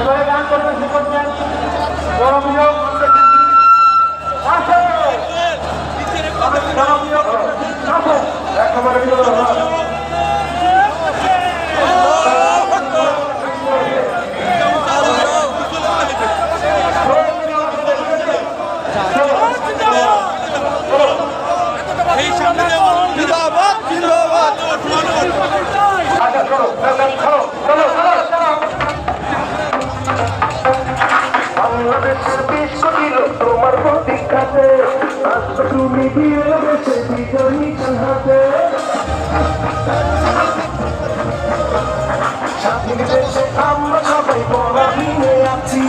এবারে গান করবেন সে করবেন বাংলাদেশের বিশ কোটি লোক তোমার প্রতীক্ষাতে। আজ তুমি দিয়ে দেশে বিজয়ী হাতে। স্বাধীন দেশে আমরা সবাই বড় আছি।